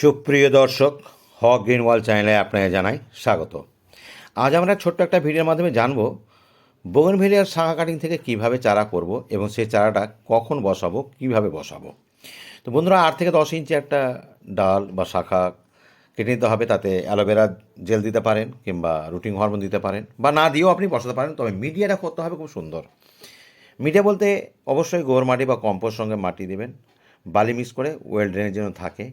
সুপ্রিয় দর্শক, হক গ্রিনওয়াল চ্যানেলে আপনাকে জানাই স্বাগত। আজ আমরা ছোট্ট একটা ভিডিওর মাধ্যমে জানব বোগনভেলিয়ার শাখা কাটিং থেকে কীভাবে চারা করব এবং সেই চারাটা কখন বসাবো, কীভাবে বসাবো। তো বন্ধুরা, আট থেকে দশ ইঞ্চি একটা ডাল বা শাখা কেটে নিতে হবে, তাতে অ্যালোভেরা জেল দিতে পারেন কিংবা রুটিং হরমোন দিতে পারেন বা না দিয়েও আপনি বসাতে পারেন, তবে মিডিয়াটা করতে হবে খুব সুন্দর। মিডিয়া বলতে অবশ্যই গোবর মাটি বা কম্পোস্ট সঙ্গে মাটি দেবেন, বালি মিক্স করে ওয়েল ড্রেনের জন্য থাকে।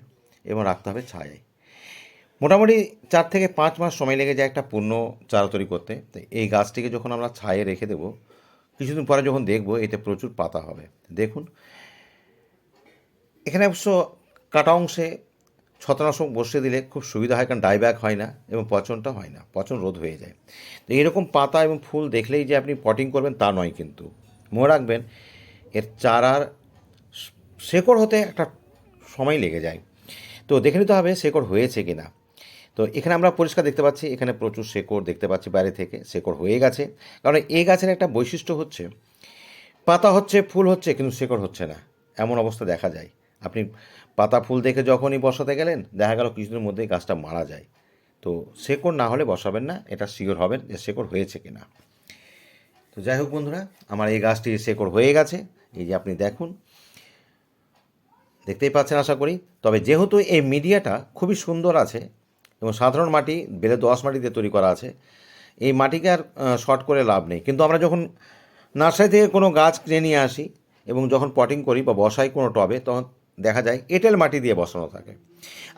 এবং রাখতে হবে ছায়ায় মোটামুটি চার থেকে পাঁচ মাস সময় লেগে যায় একটা পূর্ণ চারা তৈরি করতে। তো এই গাছটিকে যখন আমরা ছায়ে রেখে দেবো, কিছুদিন পরে যখন দেখব, এতে প্রচুর পাতা হবে। দেখুন, এখানে অবশ্য কাটা অংশে ছত্রাশক বসিয়ে দিলে খুব সুবিধা হয়, কারণ ডাইব্যাক হয় না এবং পচনটা হয় না, পচন রোধ হয়ে যায়। তো এরকম পাতা এবং ফুল দেখলেই যে আপনি পটিং করবেন তা নয় কিন্তু। মনে রাখবেন, এর চারার শেকড় হতে একটা সময় লেগে যায়। তো দেখে নিতে হবে শেকড় হয়েছে কি না তো এখানে আমরা পরিষ্কার দেখতে পাচ্ছি, এখানে প্রচুর শেকড় দেখতে পাচ্ছি বাইরে থেকে, শেকড় হয়ে গেছে। কারণ এই গাছের একটা বৈশিষ্ট্য হচ্ছে, পাতা হচ্ছে, ফুল হচ্ছে, কিন্তু শেকড় হচ্ছে না। এমন অবস্থা দেখা যায়। আপনি পাতা ফুল দেখে যখনই বসাতে গেলেন, দেখা গেল কিছুদিনের মধ্যেই গাছটা মারা যায়। তো শেকড় না হলে বসাবেন না, এটা শিওর হবেন যে শেকড় হয়েছে কিনা। তো যাই হোক বন্ধুরা, আমার এই গাছটি শেকড় হয়ে গেছে। এই যে আপনি দেখুন দেখতেই পাচ্ছেন আশা করি। তবে যেহেতু এই মিডিয়াটা খুবই সুন্দর আছে এবং সাধারণ মাটি, বেলে দোয়াশ মাটি দিয়ে তৈরি করা আছে, এই মাটিকে আর শর্ট করে লাভ নেই। কিন্তু আমরা যখন নার্সারি থেকে কোনো গাছ কিনে নিয়ে আসি এবং যখন পটিং করি বা বসাই কোনো টবে, তখন দেখা যায় এঁটেল মাটি দিয়ে বসানো থাকে।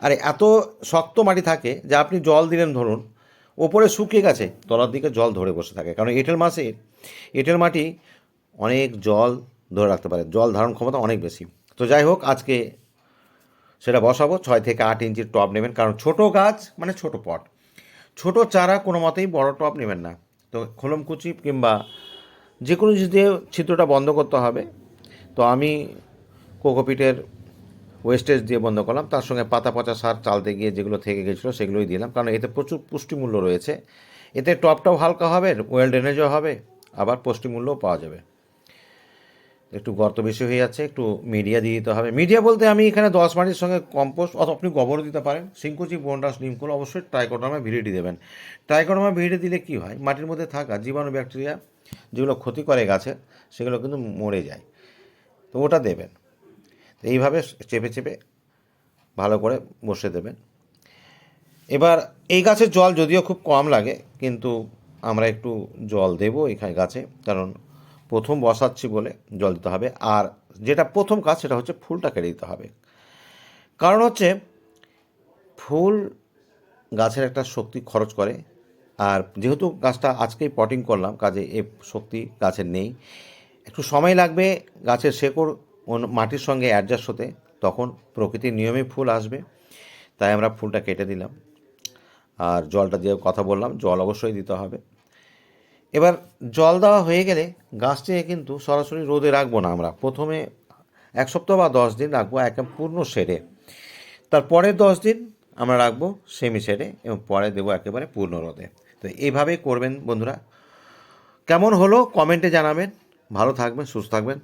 আর এত শক্ত মাটি থাকে যে আপনি জল দিলেন ধরুন, ওপরে শুকিয়ে গেছে, তলার দিকে জল ধরে বসে থাকে। কারণ এঁটেল মাসে এঁটেল মাটি অনেক জল ধরে রাখতে পারে। জল ধারণ ক্ষমতা অনেক বেশি। তো যাই হোক, আজকে সেটা বসাবো। ছয় থেকে আট ইঞ্চির টব নেবেন, কারণ ছোট গাছ মানে ছোট পট। ছোট চারা কোনো মতেই বড় টব নেবেন না। তো খোলমকুচি কিংবা যে কোনো জিনিস দিয়ে ছিদ্রটা বন্ধ করতে হবে। তো আমি কোকোপিটের ওয়েস্টেজ দিয়ে বন্ধ করলাম। তার সঙ্গে পাতা পচা সার চালতে গিয়ে যেগুলো থেকে গেছিল সেগুলোই দিলাম, কারণ এতে প্রচুর পুষ্টিমূল্য রয়েছে। এতে টপটাও হালকা হবে, ওয়েল ড্রেনেজও হবে, আবার পুষ্টিমূল্যও পাওয়া যাবে। একটু গর্ত বেশি হয়ে যাচ্ছে, একটু মিডিয়া দিয়ে দিতে হবে। মিডিয়া বলতে আমি এখানে দশ মাটির সঙ্গে কম্পোস্ট অথবা আপনি গোবরও দিতে পারেন। সিঙ্কুচি বন্ডাস নিমকুল অবশ্যই ট্রাইকোডামা ভিডিটি দেবেন। ট্রাইকোডামা ভিডিটি দিলে কী হয়? মাটির মধ্যে থাকা জীবাণু ব্যাকটেরিয়া যেগুলো ক্ষতি করে গাছে, সেগুলো কিন্তু মরে যায়। তো ওটা দেবেন। তো এইভাবে চেপে চেপে ভালো করে বসে দেবেন। এবার এই গাছের জল যদিও খুব কম লাগে, কিন্তু আমরা একটু জল দেবো এখানে গাছে, কারণ প্রথম বসাচ্ছি বলে জল দিতে হবে। আর যেটা প্রথম কাজ সেটা হচ্ছে ফুলটা কেটে দিতে হবে। কারণ হচ্ছে ফুল গাছের একটা শক্তি খরচ করে। আর যেহেতু গাছটা আজকেই পটিং করলাম, কাজে এ শক্তি গাছের নেই। একটু সময় লাগবে গাছের শেকড় মাটির সঙ্গে অ্যাডজাস্ট হতে, তখন প্রকৃতির নিয়মে ফুল আসবে। তাই আমরা ফুলটা কেটে দিলাম। আর জলটা দিয়ে কথা বললাম, জল অবশ্যই দিতে হবে। এবার জল দেওয়া হয়ে গেলে গাছটিকে কিন্তু সরাসরি রোদে রাখব না আমরা। প্রথমে এক সপ্তাহ বা দশ দিন রাখব একদম পূর্ণ সেরে তারপরের দশ দিন আমরা রাখব সেমি সেরে এবং পরে দেবো একেবারে পূর্ণ রোদে। তো এইভাবেই করবেন বন্ধুরা। কেমন হলো কমেন্টে জানাবেন। ভালো থাকবেন, সুস্থ থাকবেন।